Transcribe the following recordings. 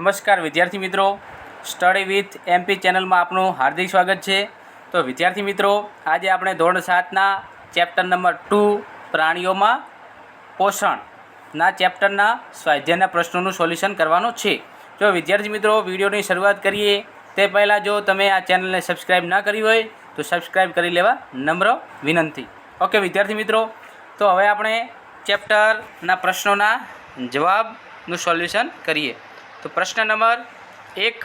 નમસ્કાર વિદ્યાર્થી મિત્રો. સ્ટડી વિથ એમપી ચેનલમાં આપનું હાર્દિક સ્વાગત છે. તો વિદ્યાર્થી મિત્રો, આજે આપણે ધોરણ સાતના ચેપ્ટર નંબર ટુ પ્રાણીઓમાં પોષણના ચેપ્ટરના સ્વાધ્યાયના પ્રશ્નોનું સોલ્યુશન કરવાનું છે. જો વિદ્યાર્થી મિત્રો, વિડીયોની શરૂઆત કરીએ, તે પહેલાં જો તમે આ ચેનલને સબસ્ક્રાઈબ ના કરી હોય, તો સબસ્ક્રાઈબ કરી લેવા નમ્ર વિનંતી. ઓકે વિદ્યાર્થી મિત્રો, તો હવે આપણે ચેપ્ટરના પ્રશ્નોના જવાબનું સોલ્યુશન કરીએ. તો પ્રશ્ન નંબર એક.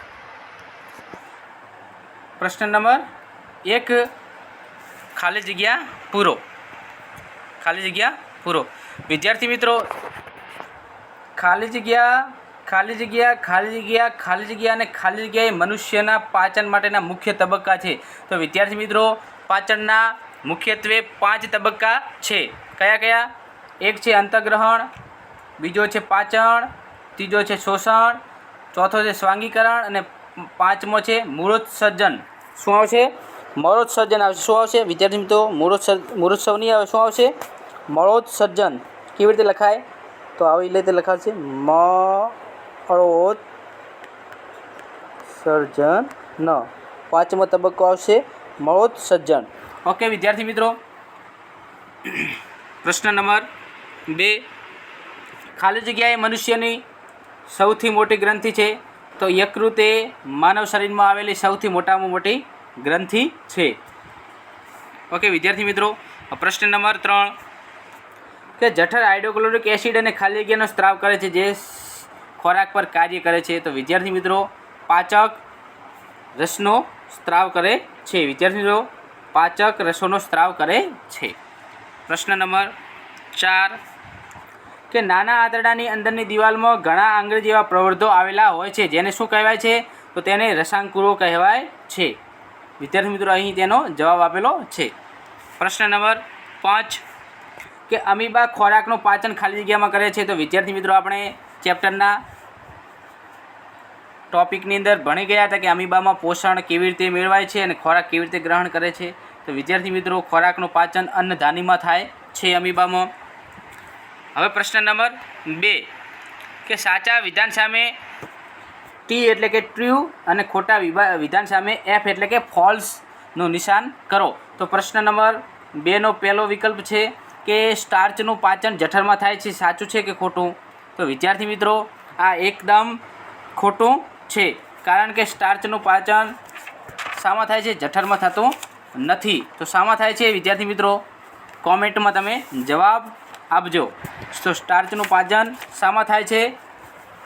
પ્રશ્ન નંબર એક, ખાલી જગ્યા પૂરો. ખાલી જગ્યા પૂરો. વિદ્યાર્થી મિત્રો, ખાલી જગ્યા ખાલી જગ્યા ખાલી જગ્યા ખાલી જગ્યા અને ખાલી જગ્યા એ મનુષ્યના પાચન માટેના મુખ્ય તબક્કા છે. તો વિદ્યાર્થી મિત્રો, પાચનના મુખ્યત્વે પાંચ તબક્કા છે. કયા કયા? એક છે અંતગ્રહણ, બીજો છે પાચન ત્રીજો છે શોષણ, ચોથો છે સ્વાંગીકરણ અને પાંચમો છે મૂળોત્સર્જન. શું આવશે? મળોત્સર્જન આવશે. શું આવશે? વિદ્યાર્થી મિત્રો, મૂળોત્સર્જ, મૂળોત્સવ નહીં આવે. શું આવશે? મળોત્સર્જન. કેવી રીતે લખાય? તો આવી રીતે લખાશે. મળોત સર્જન ન પાંચમો તબક્કો આવશે મળોત્સર્જન. ઓકે, વિદ્યાર્થી મિત્રો. પ્રશ્ન નંબર બે. ખાલી જગ્યાએ મનુષ્યની સૌથી મોટી ગ્રંથિ છે. તો યકૃત એ માનવ શરીરમાં આવેલી સૌથી મોટામાં મોટી ગ્રંથિ છે. ઓકે વિદ્યાર્થી મિત્રો, પ્રશ્ન નંબર ત્રણ. કે જઠર હાઇડ્રોક્લોરિક એસિડ અને ખાલી જગ્યાનો સ્ત્રાવ કરે છે, જે ખોરાક પર કાર્ય કરે છે. તો વિદ્યાર્થી મિત્રો, પાચક રસનો સ્ત્રાવ કરે છે. વિદ્યાર્થી મિત્રો, પાચક રસોનો સ્ત્રાવ કરે છે. પ્રશ્ન નંબર ચાર. કે નાના આંતરડાની અંદરની દિવાલમાં ઘણા આંગળી જેવા પ્રવર્ધો આવેલા હોય છે, જેને શું કહેવાય છે? તો તેને રસાંકુરો કહેવાય છે. વિદ્યાર્થી મિત્રો, અહીં તેનો જવાબ આપેલો છે. પ્રશ્ન નંબર પાંચ. કે અમીબા ખોરાકનું પાચન ખાલી જગ્યામાં કરે છે, તો વિદ્યાર્થી મિત્રો, આપણે ચેપ્ટરના ટોપિકની અંદર ભણી ગયા હતા કે અમીબામાં પોષણ કેવી રીતે મેળવાય છે અને ખોરાક કેવી રીતે ગ્રહણ કરે છે. તો વિદ્યાર્થી મિત્રો, ખોરાકનું પાચન અન્નધાનીમાં થાય છે અમીબામાં. હવે પ્રશ્ન નંબર બે. કે સાચા વિધાન સામે ટી એટલે કે ટ્રુ અને ખોટા વિધાન સામે એફ એટલે કે ફોલ્સનું નિશાન કરો. તો પ્રશ્ન નંબર બેનો પહેલો વિકલ્પ છે કે સ્ટાર્ચનું પાચન જઠરમાં થાય છે, સાચું છે કે ખોટું? તો વિદ્યાર્થી મિત્રો, આ એકદમ ખોટું છે. કારણ કે સ્ટાર્ચનું પાચન શામાં થાય છે, જઠરમાં થતું નથી. તો શામાં થાય છે, વિદ્યાર્થી મિત્રો? કોમેન્ટમાં તમે જવાબ આપજો. તો સ્ટાર્ચનું પાચન શામાં થાય છે?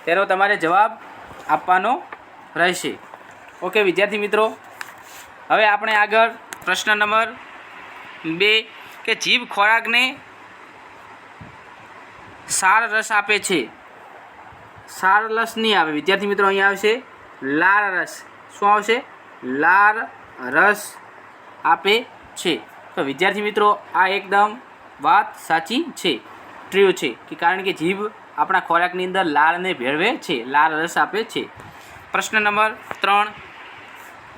તેનો તમારે જવાબ આપવાનો રહેશે. ઓકે વિદ્યાર્થી મિત્રો, હવે આપણે આગળ પ્રશ્ન નંબર બે, કે જીભ ખોરાકને સાર રસ આપે છે? સાર રસ નહીં આવે. વિદ્યાર્થી મિત્રો, અહીંયા આવશે લાળ રસ. શું આવશે? લાળ રસ આપે છે. તો વિદ્યાર્થી મિત્રો, આ એકદમ વાત સાચી છે ટ્રુ છે, કે કારણ કે જીભ આપણા ખોરાકની અંદર લાળને ભેળવે છે, લાળ રસ આપે છે. પ્રશ્ન નંબર ત્રણ,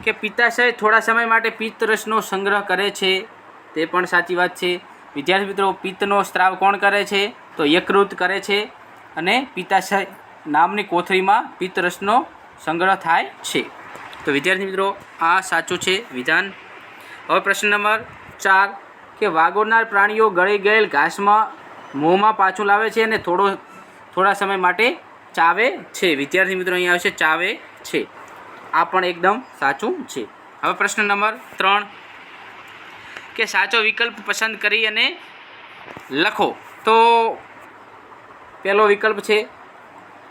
કે પિત્તાશય થોડા સમય માટે પિત્ત રસનો સંગ્રહ કરે છે? તે પણ સાચી વાત છે. વિદ્યાર્થી મિત્રો, પિત્તનો સ્ત્રાવ કોણ કરે છે? તો યકૃત કરે છે અને પિત્તાશય નામની કોથળીમાં પિત્ત રસનો સંગ્રહ થાય છે. તો વિદ્યાર્થી મિત્રો, આ સાચું છે, વિધાન. હવે પ્રશ્ન નંબર ચાર કે વાગોરનાર પ્રાણીઓ ગળી ગયેલ ઘાસમાં મોંમાં પાછું લાવે છે અને થોડો, થોડા સમય માટે ચાવે છે. વિદ્યાર્થી મિત્રો, અહીંયા આવશે, ચાવે છે. આ પણ એકદમ સાચું છે. હવે પ્રશ્ન નંબર ત્રણ. કે સાચો વિકલ્પ પસંદ કરી અને લખો. તો પહેલો વિકલ્પ છે,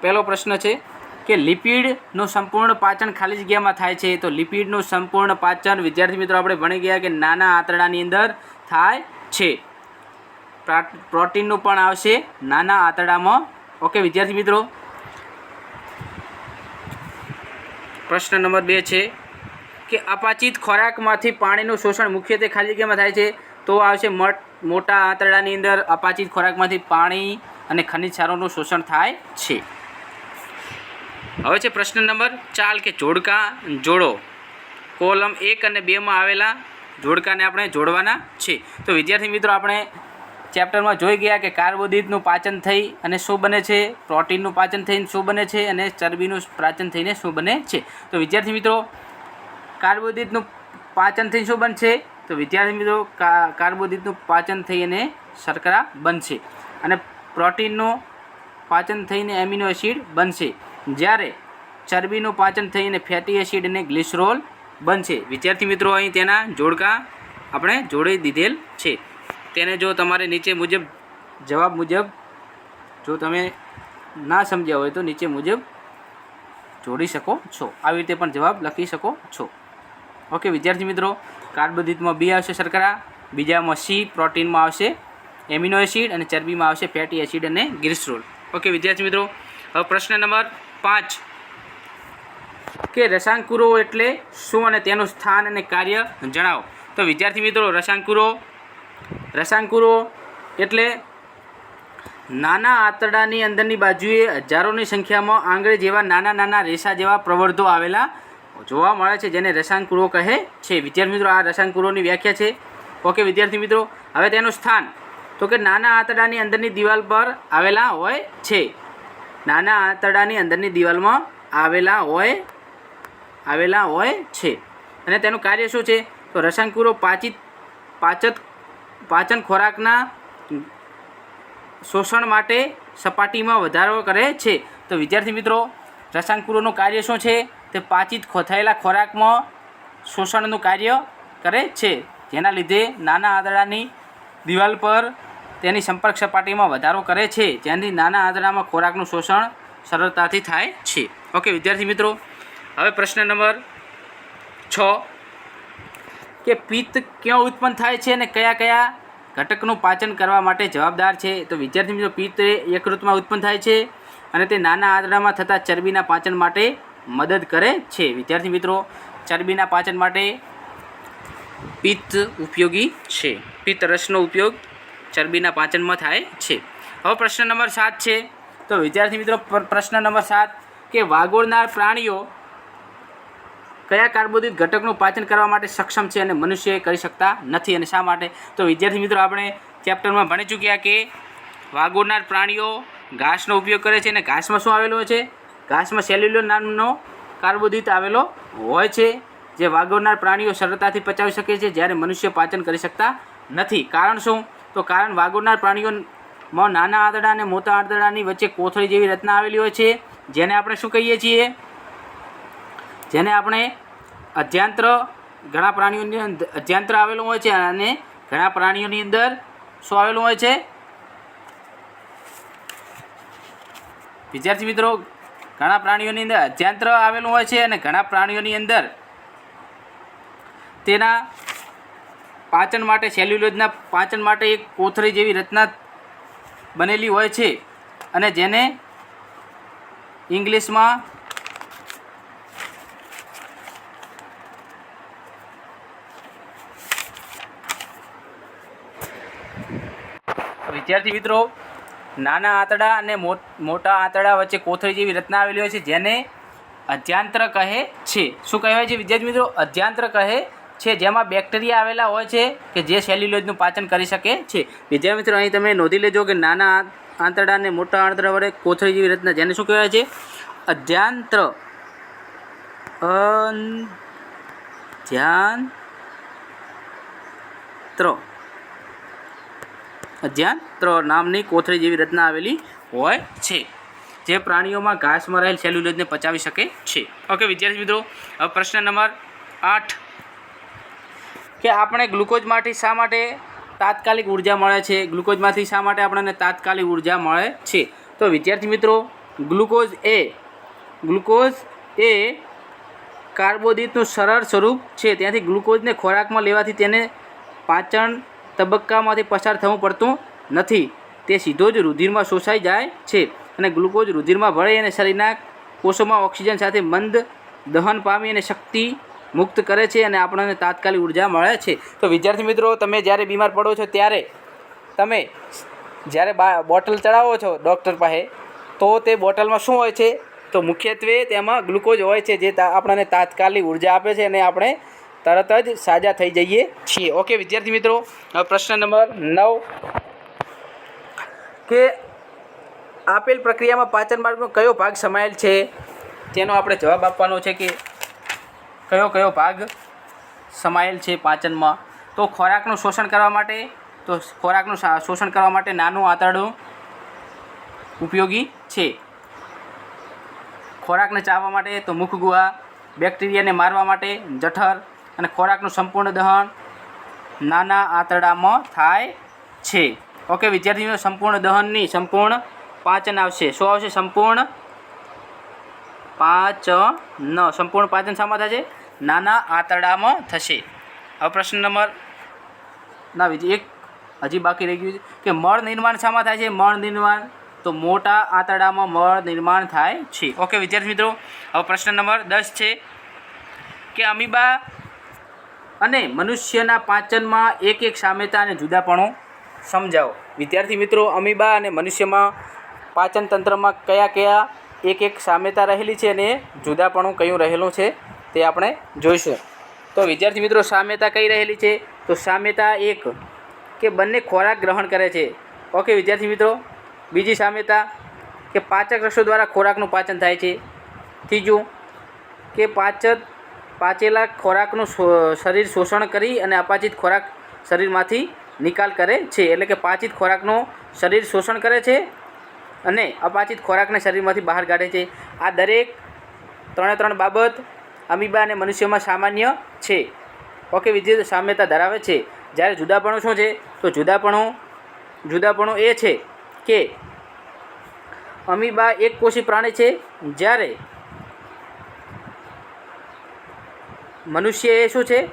પહેલો પ્રશ્ન છે, કે લિપિડનું સંપૂર્ણ પાચન ખાલી જગ્યામાં થાય છે. તો લિપિડનું સંપૂર્ણ પાચન, વિદ્યાર્થી મિત્રો, આપણે ભણી ગયા કે નાના આંતરડાની અંદર થાય છે. પ્રા- પ્રોટીનનું પણ આવશે નાના આંતરડામાં. ઓકે, વિદ્યાર્થી મિત્રો? પ્રશ્ન નંબર બે છે કે અપાચિત ખોરાકમાંથી પાણીનું શોષણ મુખ્યત્વે ખાલી જગ્યામાં થાય છે? તો આવશે મોટા આંતરડાની અંદર અપાચિત ખોરાકમાંથી પાણી અને ખનિજ સારોનું શોષણ થાય છે. હવે છે પ્રશ્ન નંબર ચાર કે જોડકા, જોડો. કોલમ એક અને બેમાં આવેલા જોડકાને આપણે જોડવાના છે તો વિદ્યાર્થી મિત્રો, આપણે ચેપ્ટરમાં જોઈ ગયા કે કાર્બોદિતનું પાચન થઈ અને શું બને છે? પ્રોટીનનું પાચન થઈને શું બને છે? અને ચરબીનું પાચન થઈને શું બને છે? તો વિદ્યાર્થી મિત્રો, કાર્બોદિતનું પાચન થઈને શું બનશે? તો વિદ્યાર્થી મિત્રો કાર્બોદિતનું પાચન થઈ અને શર્કરા બનશે. અને પ્રોટીનનું પાચન થઈને એમિનો એસિડ બનશે. જ્યારે ચરબીનું પાચન થઈને ફેટી એસિડ અને ગ્લિસરોલ બનશે. વિદ્યાર્થી મિત્રો, અહીં તેના જોડકા આપણે જોડી દીધેલ છે. તેને જો તમારે નીચે મુજબ, જવાબ મુજબ, જો તમે ના સમજ્યા હોય તો નીચે મુજબ જોડી શકો છો. આવી રીતે પણ જવાબ લખી શકો છો. ઓકે, વિદ્યાર્થી મિત્રો, કાર્બોદિતમાં બી આવશે શર્કરા, બીજામાં સી, પ્રોટીનમાં આવશે એમિનો એસિડ અને ચરબીમાં આવશે ફેટી એસિડ અને ગ્લિસરોલ. ઓકે, વિદ્યાર્થી મિત્રો, હવે પ્રશ્ન નંબર પાંચ. કે રસાંકુરો એટલે શું અને તેનું સ્થાન અને કાર્ય જણાવો. તો વિદ્યાર્થી મિત્રો, રસાંકુરો રસાંકુરો એટલે નાના આંતરડાની અંદરની બાજુએ હજારોની સંખ્યામાં આંગળે જેવા નાના નાના રેસા જેવા પ્રવર્ધો આવેલા જોવા મળે છે, જેને રસાંકુરો કહે છે. વિદ્યાર્થી મિત્રો, આ રસાંકુરોની વ્યાખ્યા છે. ઓકે વિદ્યાર્થી મિત્રો, હવે તેનું સ્થાન. તો કે નાના આંતરડાની અંદરની દિવાલ પર આવેલા હોય છે. નાના આંતરડાની અંદરની દિવાલમાં આવેલા હોય આવેલા હોય છે. અને તેનું કાર્ય શું છે? તો રસાંકુરો પાચિત, પાચત, પાચન ખોરાકના શોષણ માટે સપાટીમાં વધારો કરે છે. તો વિદ્યાર્થી મિત્રો, રસાંકુરોનું કાર્ય શું છે? તે પાચિત ખોથાયેલા ખોરાકમાં શોષણનું કાર્ય કરે છે. જેના લીધે નાના આંતરડાની દિવાલ પર તેની સંપર્ક સપાટીમાં વધારો કરે છે. જેનાથી નાના આંતરડામાં ખોરાકનું શોષણ સરળતાથી થાય છે. ઓકે, વિદ્યાર્થી મિત્રો હવે પ્રશ્ન નંબર છ. કે પિત્ત ક્યાં ઉત્પન્ન થાય છે અને કયા કયા ઘટકનું પાચન કરવા માટે જવાબદાર છે? તો વિદ્યાર્થી મિત્રો, પિત્ત યકૃતમાં ઉત્પન્ન થાય છે અને તે નાના આંતરડામાં થતા ચરબીના પાચન માટે મદદ કરે છે. વિદ્યાર્થી મિત્રો, ચરબીના પાચન માટે પિત્ત ઉપયોગી છે. પિત્ત રસનો ઉપયોગ ચરબીના પાચનમાં થાય છે. હવે પ્રશ્ન નંબર સાત છે. તો વિદ્યાર્થી મિત્રો પ્રશ્ન નંબર સાત. કે વાગોળનાર પ્રાણીઓ કયા કાર્બોદિત ઘટકનું પાચન કરવા માટે સક્ષમ છે અને મનુષ્ય કરી શકતા નથી અને શા માટે? તો વિદ્યાર્થી મિત્રો, આપણે ચેપ્ટરમાં ભણી ચૂક્યા કે વાગોડનાર પ્રાણીઓ ઘાસનો ઉપયોગ કરે છે અને ઘાસમાં શું આવેલું છે? ઘાસમાં સેલ્યુલર નામનો કાર્બોદિત આવેલો હોય છે, જે વાગોડનાર પ્રાણીઓ સરળતાથી પચાવી શકે છે જ્યારે મનુષ્ય પાચન કરી શકતા નથી. કારણ શું? તો કારણ વાગોડનાર પ્રાણીઓમાં નાના આંતરડા અને મોટા આંતરડાની વચ્ચે કોથળી જેવી રચના આવેલી હોય છે, જેને આપણે શું કહીએ છીએ? જેને આપણે અધ્યાંત્ર ઘણા પ્રાણીઓની અંદર અધ્યાંત્ર આવેલું હોય છે અને ઘણા પ્રાણીઓની અંદર શું આવેલું હોય છે? વિદ્યાર્થી મિત્રો, ઘણા પ્રાણીઓની અંદર અધ્યાંત્ર આવેલું હોય છે અને ઘણા પ્રાણીઓની અંદર તેના પાચન માટે સેલ્યુલોજના પાચન માટે એક કોથળી જેવી રચના બનેલી હોય છે અને જેને ઇંગ્લિશમાં વિદ્યાર્થી મિત્રો, નાના આંતરડા અને મોટા આંતડા વચ્ચે કોથળી જેવી રચના આવેલી હોય છે, જેને અધ્યાંત્ર કહે છે. શું કહેવાય છે વિદ્યાર્થી મિત્રો? અધ્યાંત્ર કહે છે, જેમાં બેક્ટેરિયા આવેલા હોય છે કે જે સેલ્યુલોજનું પાચન કરી શકે છે. વિદ્યાર્થી મિત્રો, અહીં તમે નોંધી લેજો કે નાના આંતરડા અને મોટા આંતરડા વડે કોથળી જેવી રચના, જેને શું કહેવાય છે? અધ્યાંત્ર. અધ્યાંત્ર અધ્યાંત્ર નામની કોથળી જેવી રચના આવેલી હોય છે. જે પ્રાણીઓમાં ઘાસમાં રહેલ સેલ્યુલોજને પચાવી શકે છે. ઓકે વિદ્યાર્થી મિત્રો, હવે પ્રશ્ન નંબર આઠ. કે આપણે ગ્લુકોઝમાંથી શા માટે તાત્કાલિક ઊર્જા મળે છે? ગ્લુકોઝમાંથી શા માટે આપણને તાત્કાલિક ઊર્જા મળે છે? તો વિદ્યાર્થી મિત્રો, ગ્લુકોઝ એ ગ્લુકોઝ એ કાર્બોદિતનું સરળ સ્વરૂપ છે. ત્યાંથી ગ્લુકોઝને ખોરાકમાં લેવાથી તેને પાચન તબક્કામાંથી પસાર થવું પડતું નથી. તે સીધો જ રુધિરમાં શોષાઈ જાય છે અને ગ્લુકોઝ રુધિરમાં ભળે અને શરીરના કોષોમાં ઓક્સિજન સાથે મંદ દહન પામી અને શક્તિ મુક્ત કરે છે અને આપણને તાત્કાલિક ઊર્જા મળે છે. તો વિદ્યાર્થી મિત્રો, તમે જ્યારે બીમાર પડો છો ત્યારે તમે જ્યારે બોટલ ચડાવો છો ડૉક્ટર પાસે, તો તે બોટલમાં શું હોય છે? તો મુખ્યત્વે તેમાં ગ્લુકોઝ હોય છે, જે આપણને તાત્કાલિક ઊર્જા આપે છે અને આપણે તરત જ સાજા થઈ જઈએ છીએ. ઓકે વિદ્યાર્થી મિત્રો પ્રશ્ન નંબર નવ. કે આપેલ પ્રક્રિયામાં પાચન માર્ગનો કયો ભાગ સમાયેલ છે? તેનો આપણે જવાબ આપવાનો છે કે કયો કયો ભાગ સમાયેલ છે પાચનમાં? તો ખોરાકનું શોષણ કરવા માટે, તો ખોરાકનું શોષણ કરવા માટે નાનું આંતરડું ઉપયોગી છે. ખોરાકને ચાવવા માટે, તો મુખ ગુહા બેક્ટેરિયાને મારવા માટે, જઠર અને ખોરાકનું સંપૂર્ણ દહન નાના આંતરડામાં થાય છે. ઓકે, વિદ્યાર્થીઓ, સંપૂર્ણ દહનની સંપૂર્ણ પાચન આવશે. શું આવશે? સંપૂર્ણ પાચન. સંપૂર્ણ પાચન શામાં થશે? નાના આંતરડામાં થશે. હવે પ્રશ્ન નંબર, ના, બીજી એક હજી બાકી રહી ગયું છે કે મળ નિર્માણ શામાં થાય છે? મળ નિર્માણ, તો મોટા આંતરડામાં મળ નિર્માણ થાય છે. ઓકે, વિદ્યાર્થી મિત્રો, હવે પ્રશ્ન નંબર દસ છે કે અમીબા અને મનુષ્યના પાચનમાં એક એક સામ્યતા અને જુદાપણો સમજાવો. વિદ્યાર્થી મિત્રો, અમીબા અને મનુષ્યમાં પાચન તંત્રમાં કયા કયા એક એક સામ્યતા રહેલી છે અને જુદાપણું કયું રહેલું છે તે આપણે જોઈશું. તો વિદ્યાર્થી મિત્રો, સામ્યતા કઈ રહેલી છે? તો સામ્યતા એક કે બંને ખોરાક ગ્રહણ કરે છે. ઓકે વિદ્યાર્થી મિત્રો, બીજી સામ્યતા કે પાચક રસો દ્વારા ખોરાકનું પાચન થાય છે. ત્રીજું કે પાચક પાચેલા ખોરાકનું શરીર શોષણ કરી અને અપાચિત ખોરાક શરીરમાંથી નિકાલ કરે છે. એટલે કે પાચિત ખોરાકનું શરીર શોષણ કરે છે અને અપાચિત ખોરાકને શરીરમાંથી બહાર કાઢે છે. આ દરેક ત્રણે ત્રણ બાબત અમીબા અને મનુષ્યમાં સામાન્ય છે. ઓકે વિદ્યુત સામ્યતા ધરાવે છે. જ્યારે જુદાપણું શું છે? તો જુદાપણું જુદાપણું એ છે કે અમીબા એક કોષી પ્રાણી છે. જ્યારે મનુષ્ય એ શું છે?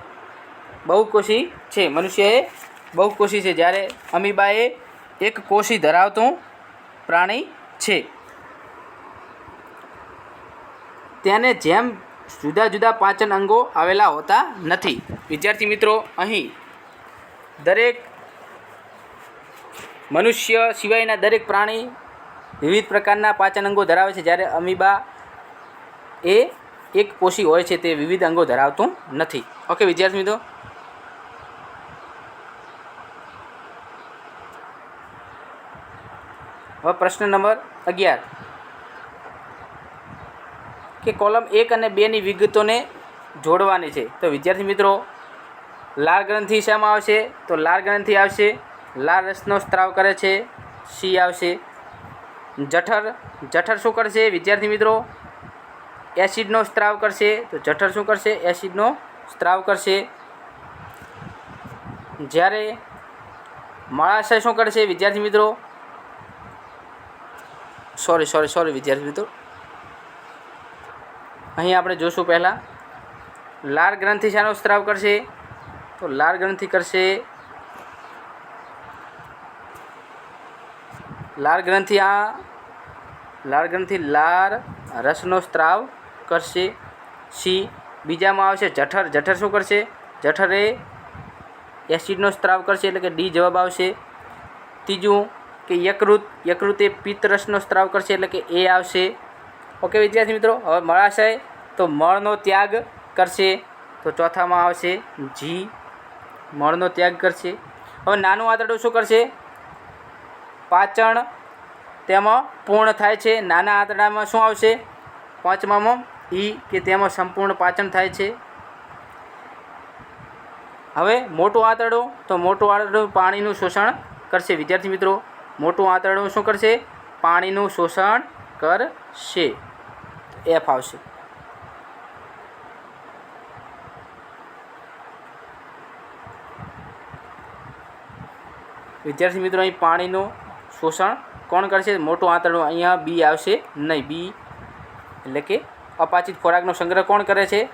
બહુકોષી છે. મનુષ્ય એ બહુકોષી છે. જ્યારે અમીબા એ એક કોષી ધરાવતું પ્રાણી છે. તેને જેમ જુદા જુદા પાચન અંગો આવેલા હોતા નથી. વિદ્યાર્થી મિત્રો, અહીં દરેક મનુષ્ય સિવાયના દરેક પ્રાણી વિવિધ પ્રકારના પાચન અંગો ધરાવે છે. જ્યારે અમીબા એ એક કોષી હોય છે તે વિવિધ અંગો ધરાવતું નથી. ઓકે વિદ્યાર્થી મિત્રો. હવે પ્રશ્ન નંબર અગિયાર. કે કોલમ એક અને બેની વિગતોને જોડવાની છે. તો વિદ્યાર્થી મિત્રો લાળ ગ્રંથિ શામાં આવશે? તો લાળ ગ્રંથિ આવશે. લાળ રસનો સ્ત્રાવ કરે છે. સી આવશે. જઠર જઠર શું કરશે? વિદ્યાર્થી મિત્રો એસિડનો સ્ત્રાવ કરશે. તો જઠર શું કરશે? એસિડનો સ્ત્રાવ કરશે. જ્યારે મળાશય શું કરશે? વિદ્યાર્થી મિત્રો? સોરી સોરી સોરી વિદ્યાર્થી મિત્રો. અહીં આપણે જોશું પહેલાં. લાળ ગ્રંથિ શાનો સ્ત્રાવ કરશે? તો લાળ ગ્રંથિ કરશે. લાળ ગ્રંથિ આ, લાળ ગ્રંથિ લાળ રસનો સ્ત્રાવ કરશે. સી. બીજામાં આવશે જઠર. જઠર શું કરશે? જઠર એ એસિડનો સ્ત્રાવ કરશે એટલે કે ડી જવાબ આવશે. ત્રીજું કે યકૃત. યકૃત એ પિત્તરસનો સ્ત્રાવ કરશે એટલે કે એ આવશે. ઓકે, વિદ્યાર્થી મિત્રો, હવે મળાશય તો મળનો ત્યાગ કરશે. તો ચોથામાં આવશે જી. મળનો ત્યાગ કરશે. હવે નાનું આંતરડું શું કરશે? પાચન તેમાં પૂર્ણ થાય છે. નાના આંતરડામાં શું આવશે? પાંચમામાં ઈ કે તેમાં સંપૂર્ણ પાચન થાય છે. હવે મોટું આંતરડું, તો મોટું આંતરડું પાણીનું શોષણ કરશે. વિદ્યાર્થી મિત્રો, મોટું આંતરડું શું કરશે? પાણીનું શોષણ કરશે. એફ આવશે. વિદ્યાર્થી મિત્રો, અહીં પાણીનું શોષણ કોણ કરશે? મોટું આંતરડું અહીંયા બી આવશે નહીં. બી એટલે કે અપાચિત ખોરાકનો સંગ્રહ કોણ કરે છે?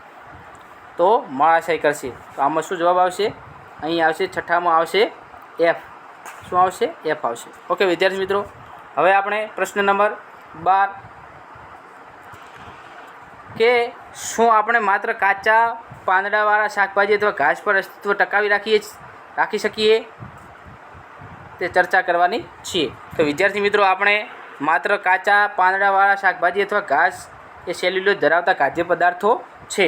તો માળાશય કરશે. તો આમાં શું જવાબ આવશે? અહીં આવશે, છઠ્ઠામાં આવશે એફ શું આવશે? એફ આવશે. ઓકે વિદ્યાર્થી મિત્રો, હવે આપણે પ્રશ્ન નંબર બાર. કે શું આપણે માત્ર કાચા પાંદડાવાળા શાકભાજી અથવા ઘાસ પર અસ્તિત્વ ટકાવી રાખીએ રાખી શકીએ? તે ચર્ચા કરવાની છીએ. તો વિદ્યાર્થી મિત્રો, આપણે માત્ર કાચા પાંદડાવાળા શાકભાજી અથવા ઘાસ એ સેલ્યુલોઝ ધરાવતા ખાદ્ય પદાર્થો છે.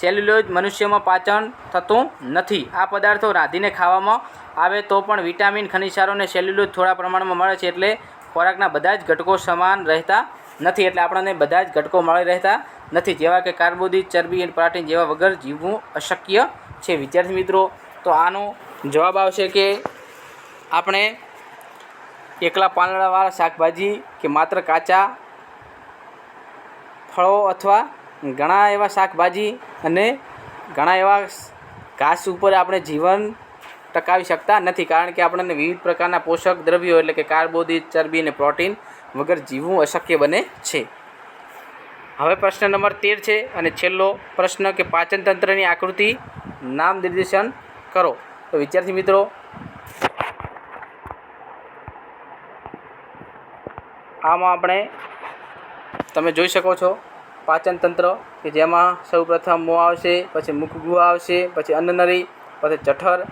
સેલ્યુલોઝ મનુષ્યમાં પાચન થતું નથી. આ પદાર્થો રાંધીને ખાવામાં આવે તો પણ વિટામિન, ખનિજારો અને થોડા પ્રમાણમાં મળે છે એટલે ખોરાકના બધા જ ઘટકો સમાન રહેતા નથી એટલે આપણને બધા જ ઘટકો મળી રહેતા નથી. જેવા કે કાર્બોદિત, ચરબી અને પ્રોટીન જેવા વગર જીવવું અશક્ય છે. વિદ્યાર્થી મિત્રો, તો આનો જવાબ આવશે કે આપણે એકલા પાંદડાવાળા શાકભાજી કે માત્ર કાચા ફળો અથવા ઘણા એવા શાકભાજી અને ઘણા એવા ઘાસ ઉપર આપણે જીવન ટકાવી શકતા નથી. કારણ કે આપણને વિવિધ પ્રકારના પોષક દ્રવ્યો એટલે કે કાર્બોદિત, ચરબી અને પ્રોટીન વગર જીવવું અશક્ય બને છે. હવે પ્રશ્ન નંબર તેર છે અને છેલ્લો પ્રશ્ન કે પાચનતંત્રની આકૃતિ નામ નિર્દેશન કરો. તો વિદ્યાર્થી મિત્રો, આમાં આપણે તમે જોઈ શકો છો પાચન તંત્ર કે જેમાં સૌપ્રથમ મોં આવશે, પછી મુખગુહ આવશે, પછી અન્નનળી પછી જઠર,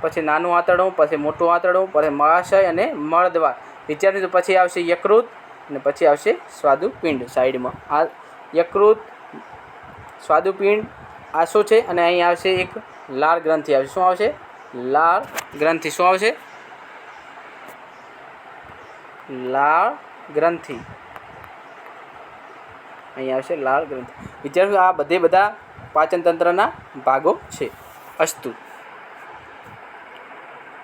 પછી નાનું આંતરડું, પછી મોટું આંતરડું, પછી મળાશય અને મળદ્વાર વિચાર્યું તો પછી આવશે યકૃત અને પછી આવશે સ્વાદુપિંડ સાઈડમાં. આ યકૃત, સ્વાદુપિંડ આ શું છે? અને અહીં આવશે એક લાળ ગ્રંથિ આવશે. શું આવશે? લાળ ગ્રંથિ. શું આવશે? લાળ ગ્રંથિ. અહીં આવશે લાળ ગ્રંથિ. વિદ્યાર્થીઓ આ બધે બધા પાચનતંત્રના ભાગો છે. અસ્તુ.